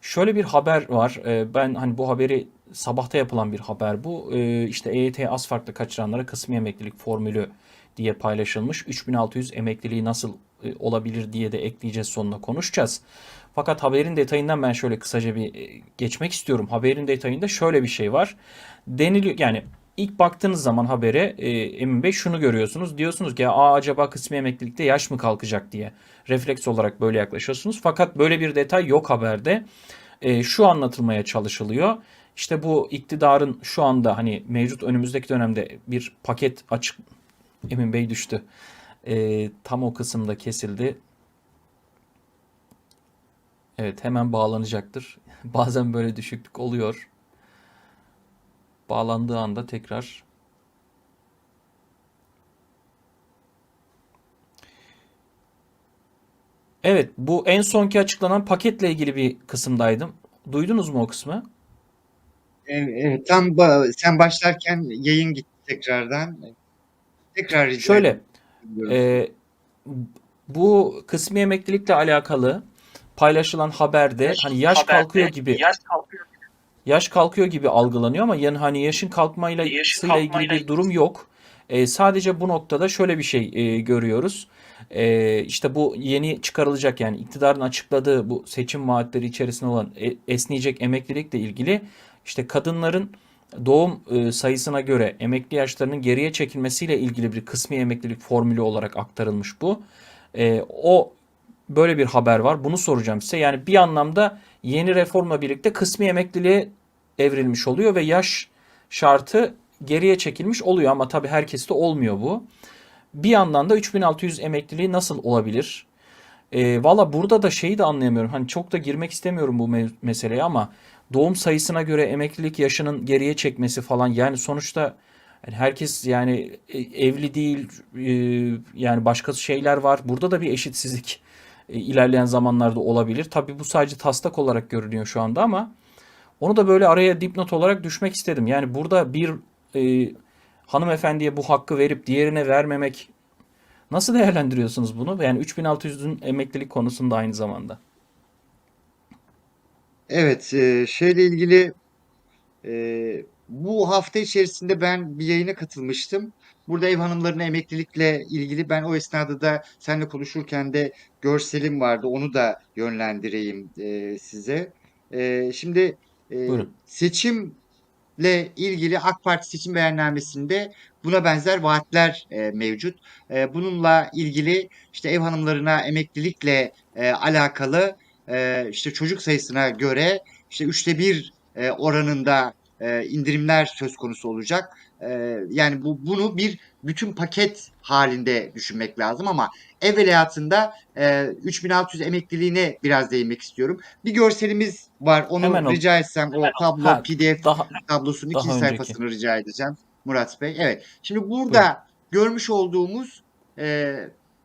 Şöyle bir haber var. Ee, ben hani bu haberi sabahta yapılan bir haber bu. Ee, işte EYT az farklı kaçıranlara kısmi emeklilik formülü diye paylaşılmış. 3600 emekliliği nasıl e, olabilir diye de ekleyeceğiz sonuna konuşacağız. Fakat haberin detayından ben şöyle kısaca bir e, geçmek istiyorum. Haberin detayında şöyle bir şey var. Deniliyor yani ilk baktığınız zaman habere e, Emin Bey şunu görüyorsunuz. Diyorsunuz ki Aa, acaba kısmi emeklilikte yaş mı kalkacak diye. Refleks olarak böyle yaklaşıyorsunuz. Fakat böyle bir detay yok haberde. E, şu anlatılmaya çalışılıyor. İşte bu iktidarın şu anda hani mevcut önümüzdeki dönemde bir paket açık Emin Bey düştü. E, tam o kısımda kesildi. Evet hemen bağlanacaktır. Bazen böyle düşüklük oluyor. Bağlandığı anda tekrar Evet bu en sonki açıklanan paketle ilgili bir kısımdaydım. Duydunuz mu o kısmı? Evet, tam ba- sen başlarken yayın gitti tekrardan. Tekrar rica Şöyle e, bu kısmi emeklilikle alakalı paylaşılan haberde hani yaş kalkıyor gibi yaş kalkıyor yaş kalkıyor gibi algılanıyor ama yani hani yaşın kalkmayla Yaşın ile ilgili kalkmayla bir durum yok. E, sadece bu noktada şöyle bir şey e, görüyoruz. E, işte bu yeni çıkarılacak yani iktidarın açıkladığı bu seçim vaatleri içerisinde olan e, esneyecek emeklilikle ilgili işte kadınların doğum e, sayısına göre emekli yaşlarının geriye çekilmesiyle ilgili bir kısmi emeklilik formülü olarak aktarılmış bu. E, o böyle bir haber var. Bunu soracağım size. Yani bir anlamda yeni reformla birlikte kısmi emekliliğe evrilmiş oluyor ve yaş şartı geriye çekilmiş oluyor ama tabii herkeste olmuyor bu. Bir yandan da 3600 emekliliği nasıl olabilir? E, Valla burada da şeyi de anlayamıyorum. Hani çok da girmek istemiyorum bu me- meseleye ama doğum sayısına göre emeklilik yaşının geriye çekmesi falan yani sonuçta yani herkes yani e, evli değil e, yani başka şeyler var. Burada da bir eşitsizlik e, ilerleyen zamanlarda olabilir. Tabii bu sadece taslak olarak görünüyor şu anda ama onu da böyle araya dipnot olarak düşmek istedim. Yani burada bir e, hanımefendiye bu hakkı verip diğerine vermemek nasıl değerlendiriyorsunuz bunu? Yani 3600'ün emeklilik konusunda aynı zamanda. Evet, e, şeyle ilgili e, bu hafta içerisinde ben bir yayına katılmıştım. Burada ev hanımlarına emeklilikle ilgili ben o esnada da seninle konuşurken de görselim vardı. Onu da yönlendireyim e, size. E, şimdi e, Buyurun. seçimle ilgili AK Parti seçim beyannamesinde buna benzer vaatler e, mevcut. E, bununla ilgili işte ev hanımlarına emeklilikle e, alakalı e, işte çocuk sayısına göre işte üçte bir e, oranında e, indirimler söz konusu olacak. E, yani bu bunu bir bütün paket halinde düşünmek lazım ama evveliyatında e, 3600 emekliliğine biraz değinmek istiyorum. Bir görselimiz var. Onu Hemen rica etsem o tablo Ha, PDF daha tablosunun daha ikinci önceki. sayfasını rica edeceğim Murat Bey. Evet. Şimdi Buyurun. burada görmüş olduğumuz e,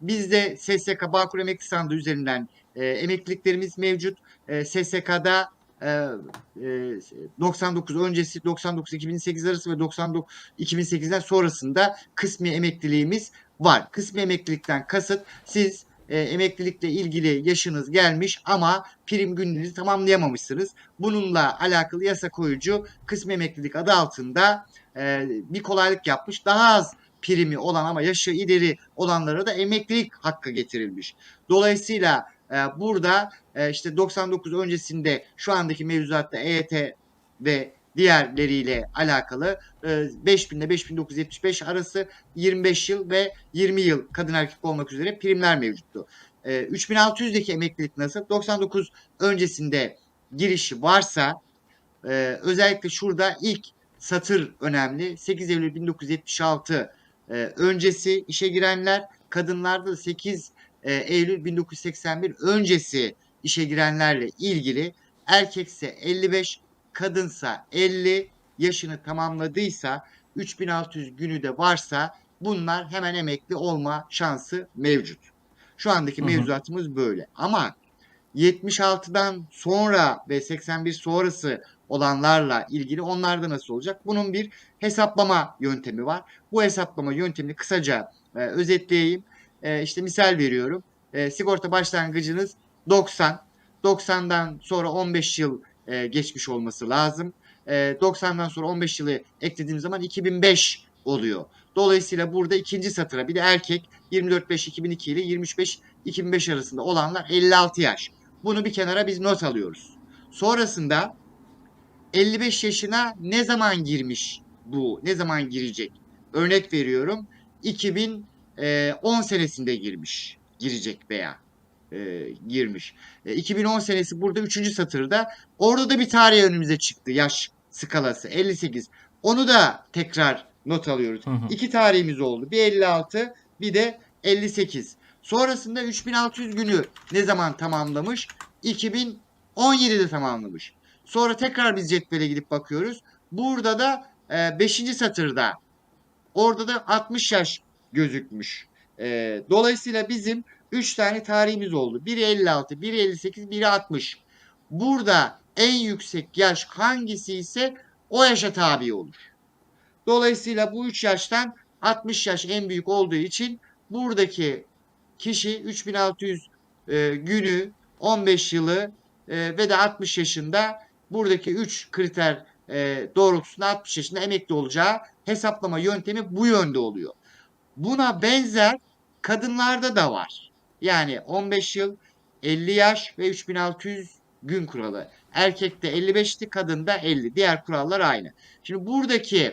bizde SSK Bağkur Emekli Sandığı üzerinden e, emekliliklerimiz mevcut. E, SSK'da e, e, 99 öncesi 99-2008 arası ve 99 2008'den sonrasında kısmi emekliliğimiz var. Kısmi emeklilikten kasıt siz e, emeklilikle ilgili yaşınız gelmiş ama prim gününüzü tamamlayamamışsınız. Bununla alakalı yasa koyucu kısmi emeklilik adı altında e, bir kolaylık yapmış. Daha az primi olan ama yaşı ileri olanlara da emeklilik hakkı getirilmiş. Dolayısıyla e, burada e, işte 99 öncesinde şu andaki mevzuatta EYT ve diğerleriyle alakalı e, 5000 ile 5975 arası 25 yıl ve 20 yıl kadın erkek olmak üzere primler mevcuttu. E, 3600'deki emeklilik nasıl? 99 öncesinde girişi varsa e, özellikle şurada ilk satır önemli. 8 Eylül 1976 e, öncesi işe girenler, kadınlarda da 8 e, Eylül 1981 öncesi işe girenlerle ilgili erkekse 55, kadınsa 50 yaşını tamamladıysa 3600 günü de varsa bunlar hemen emekli olma şansı mevcut. Şu andaki Hı hı. mevzuatımız böyle. Ama 76'dan sonra ve 81 sonrası olanlarla ilgili onlarda nasıl olacak? Bunun bir hesaplama yöntemi var. Bu hesaplama yöntemini kısaca e, özetleyeyim. E, işte misal veriyorum. E, sigorta başlangıcınız 90. 90'dan sonra 15 yıl e, geçmiş olması lazım. E, 90'dan sonra 15 yılı eklediğim zaman 2005 oluyor. Dolayısıyla burada ikinci satıra bir de erkek 24-5-2002 ile 25-2005 arasında olanlar 56 yaş. Bunu bir kenara biz not alıyoruz. Sonrasında 55 yaşına ne zaman girmiş bu? Ne zaman girecek? Örnek veriyorum. 2010 senesinde girmiş. Girecek veya e, girmiş. E, 2010 senesi burada 3. satırda. Orada da bir tarih önümüze çıktı. Yaş skalası 58. Onu da tekrar not alıyoruz. Hı hı. İki tarihimiz oldu. Bir 56 bir de 58. Sonrasında 3600 günü ne zaman tamamlamış? 2017'de tamamlamış. Sonra tekrar biz cetvele gidip bakıyoruz. Burada da 5. satırda orada da 60 yaş gözükmüş. E, dolayısıyla bizim 3 tane tarihimiz oldu. Biri 56, biri 58, biri 60. Burada en yüksek yaş hangisi ise o yaşa tabi olur. Dolayısıyla bu 3 yaştan 60 yaş en büyük olduğu için buradaki kişi 3600 e, günü 15 yılı e, ve de 60 yaşında buradaki 3 kriter e, doğrultusunda 60 yaşında emekli olacağı hesaplama yöntemi bu yönde oluyor. Buna benzer kadınlarda da var. Yani 15 yıl, 50 yaş ve 3600 gün kuralı. Erkekte 55'ti, kadında 50. Diğer kurallar aynı. Şimdi buradaki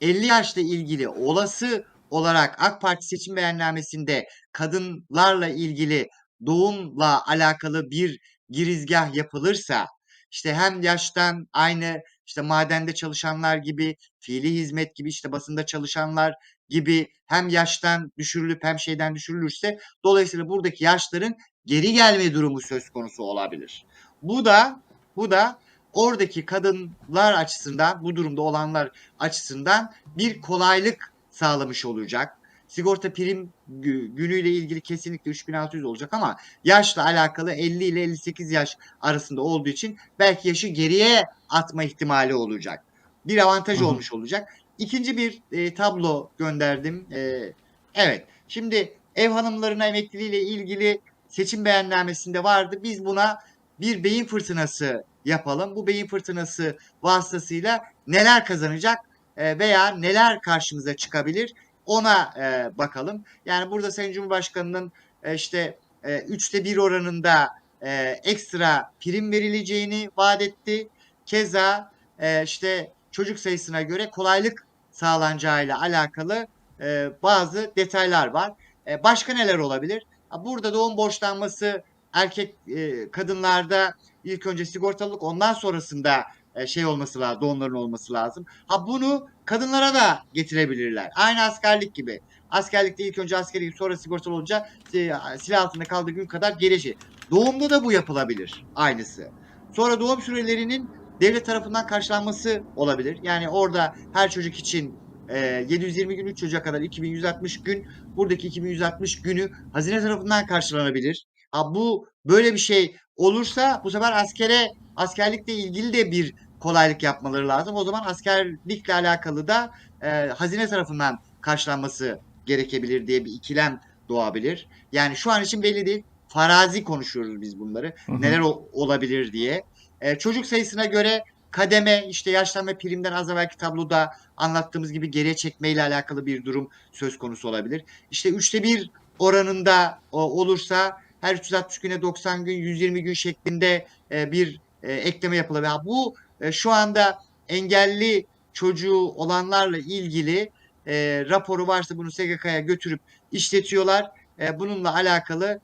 50 yaşla ilgili olası olarak AK Parti seçim beyannamesinde kadınlarla ilgili doğumla alakalı bir girizgah yapılırsa işte hem yaştan aynı işte madende çalışanlar gibi, fiili hizmet gibi, işte basında çalışanlar gibi hem yaştan düşürülüp hem şeyden düşürülürse dolayısıyla buradaki yaşların geri gelme durumu söz konusu olabilir. Bu da bu da oradaki kadınlar açısından bu durumda olanlar açısından bir kolaylık sağlamış olacak. Sigorta prim gü- günüyle ilgili kesinlikle 3600 olacak ama yaşla alakalı 50 ile 58 yaş arasında olduğu için belki yaşı geriye atma ihtimali olacak. Bir avantaj Hı hı. olmuş olacak. İkinci bir e, tablo gönderdim. E, evet. Şimdi ev hanımlarına emekliliğiyle ilgili seçim beyannamesinde vardı. Biz buna bir beyin fırtınası yapalım. Bu beyin fırtınası vasıtasıyla neler kazanacak e, veya neler karşımıza çıkabilir ona e, bakalım. Yani burada Sayın Cumhurbaşkanı'nın e, işte e, üçte bir oranında e, ekstra prim verileceğini vaat etti. Keza e, işte çocuk sayısına göre kolaylık sağlanacağıyla alakalı e, bazı detaylar var. E, başka neler olabilir? Burada doğum borçlanması erkek e, kadınlarda ilk önce sigortalılık ondan sonrasında e, şey olması lazım, doğumların olması lazım. Ha bunu kadınlara da getirebilirler. Aynı askerlik gibi. Askerlikte ilk önce askeri sonra sigortalı olunca e, silah altında kaldığı gün kadar gelişi. Doğumda da bu yapılabilir. Aynısı. Sonra doğum sürelerinin devlet tarafından karşılanması olabilir. Yani orada her çocuk için e, 720 gün 3 çocuğa kadar 2160 gün buradaki 2160 günü hazine tarafından karşılanabilir. Ha bu böyle bir şey olursa bu sefer askere askerlikle ilgili de bir kolaylık yapmaları lazım. O zaman askerlikle alakalı da e, hazine tarafından karşılanması gerekebilir diye bir ikilem doğabilir. Yani şu an için belli değil. Farazi konuşuyoruz biz bunları. Hı hı. Neler o- olabilir diye. E, çocuk sayısına göre kademe işte yaşlanma primden az evvelki tabloda anlattığımız gibi geriye çekmeyle alakalı bir durum söz konusu olabilir. İşte üçte bir oranında olursa her 360 güne 90 gün 120 gün şeklinde e, bir e, ekleme yapılabilir. Bu e, şu anda engelli çocuğu olanlarla ilgili raporu varsa bunu SGK'ya götürüp işletiyorlar. Bununla alakalı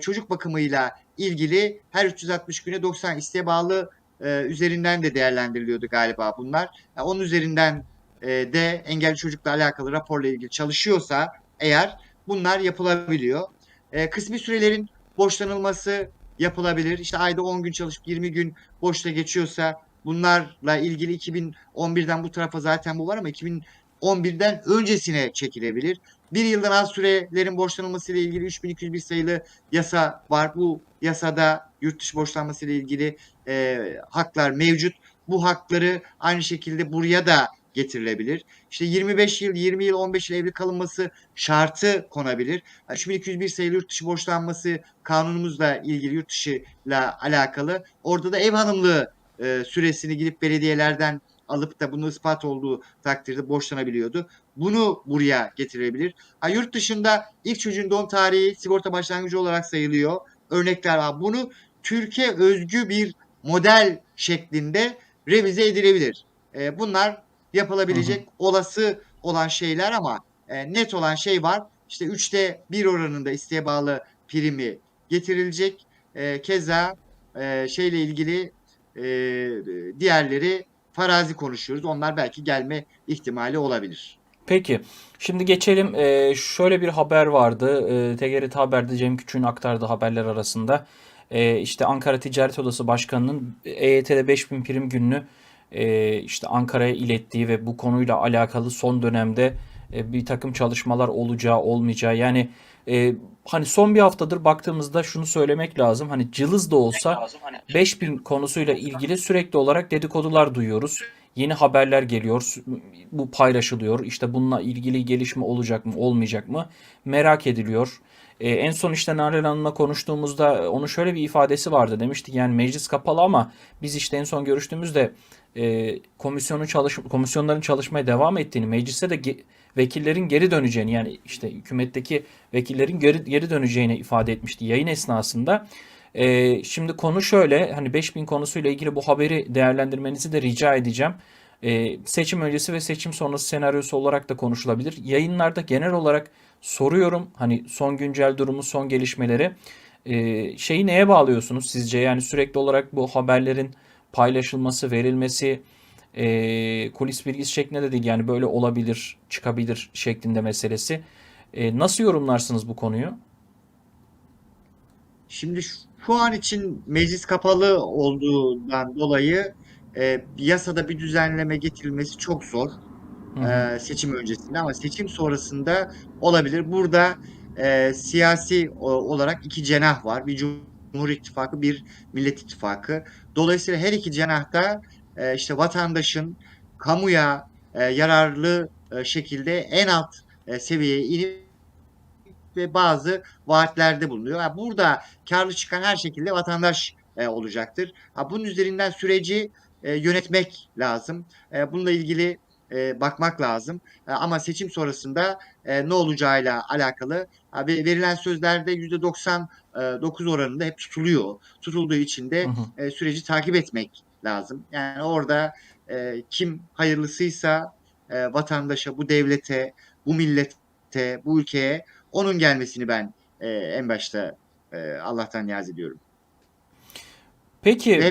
çocuk bakımıyla ilgili her 360 güne 90 isteğe bağlı e, üzerinden de değerlendiriliyordu galiba bunlar. Ya onun üzerinden e, de engelli çocukla alakalı raporla ilgili çalışıyorsa eğer bunlar yapılabiliyor. E, kısmi sürelerin borçlanılması yapılabilir. İşte ayda 10 gün çalışıp 20 gün boşta geçiyorsa bunlarla ilgili 2011'den bu tarafa zaten bu var ama 2011'den öncesine çekilebilir. Bir yıldan az sürelerin borçlanılması ile ilgili 3201 sayılı yasa var. Bu yasada yurt dışı borçlanması ile ilgili e, haklar mevcut. Bu hakları aynı şekilde buraya da getirilebilir. İşte 25 yıl, 20 yıl, 15 yıl evli kalınması şartı konabilir. 3201 sayılı yurt dışı borçlanması kanunumuzla ilgili yurt dışıyla alakalı. Orada da ev hanımlığı e, süresini gidip belediyelerden alıp da bunu ispat olduğu takdirde borçlanabiliyordu. Bunu buraya getirebilir. Ha, yurt dışında ilk çocuğun doğum tarihi sigorta başlangıcı olarak sayılıyor. Örnekler var. Bunu Türkiye özgü bir model şeklinde revize edilebilir. E, bunlar yapılabilecek olası olan şeyler ama e, net olan şey var. İşte 3'te 1 oranında isteğe bağlı primi getirilecek. E, keza e, şeyle ilgili e, diğerleri farazi konuşuyoruz. Onlar belki gelme ihtimali olabilir. Peki. Şimdi geçelim. Ee, şöyle bir haber vardı. Ee, TGRT Haber'de Cem Küçük'ün aktardığı haberler arasında. Ee, işte Ankara Ticaret Odası Başkanı'nın EYT'de 5000 prim gününü e, işte Ankara'ya ilettiği ve bu konuyla alakalı son dönemde e, bir takım çalışmalar olacağı olmayacağı yani e, hani son bir haftadır baktığımızda şunu söylemek lazım. Hani cılız da olsa 5000 konusuyla ilgili sürekli olarak dedikodular duyuyoruz. Yeni haberler geliyor. Bu paylaşılıyor. İşte bununla ilgili gelişme olacak mı, olmayacak mı? Merak ediliyor. Ee, en son işte Nalan Hanım'la konuştuğumuzda onun şöyle bir ifadesi vardı. Demişti yani meclis kapalı ama biz işte en son görüştüğümüzde e, komisyonun çalış komisyonların çalışmaya devam ettiğini, meclise de ge- vekillerin geri döneceğini yani işte hükümetteki vekillerin geri, geri döneceğini ifade etmişti yayın esnasında. Ee, şimdi konu şöyle hani 5000 konusuyla ilgili bu haberi değerlendirmenizi de rica edeceğim. Ee, seçim öncesi ve seçim sonrası senaryosu olarak da konuşulabilir. Yayınlarda genel olarak soruyorum hani son güncel durumu, son gelişmeleri. Ee, şeyi neye bağlıyorsunuz sizce? Yani sürekli olarak bu haberlerin paylaşılması, verilmesi, e, kulis bilgisi şeklinde de değil yani böyle olabilir, çıkabilir şeklinde meselesi. Ee, nasıl yorumlarsınız bu konuyu? Şimdi şu an için meclis kapalı olduğundan dolayı e, yasada bir düzenleme getirilmesi çok zor e, seçim öncesinde ama seçim sonrasında olabilir. Burada e, siyasi olarak iki cenah var. Bir Cumhur İttifakı, bir Millet İttifakı. Dolayısıyla her iki cenahta e, işte vatandaşın kamuya e, yararlı e, şekilde en alt e, seviyeye inip ve bazı vaatlerde bulunuyor. Ha, burada karlı çıkan her şekilde vatandaş e, olacaktır. Ha, bunun üzerinden süreci e, yönetmek lazım. E, bununla ilgili e, bakmak lazım. E, ama seçim sonrasında e, ne olacağıyla alakalı ve- verilen sözlerde %99 oranında hep tutuluyor. Tutulduğu için de e, süreci takip etmek lazım. Yani orada e, kim hayırlısıysa e, vatandaşa, bu devlete, bu millete, bu ülkeye onun gelmesini ben e, en başta e, Allah'tan niyaz ediyorum. Peki hep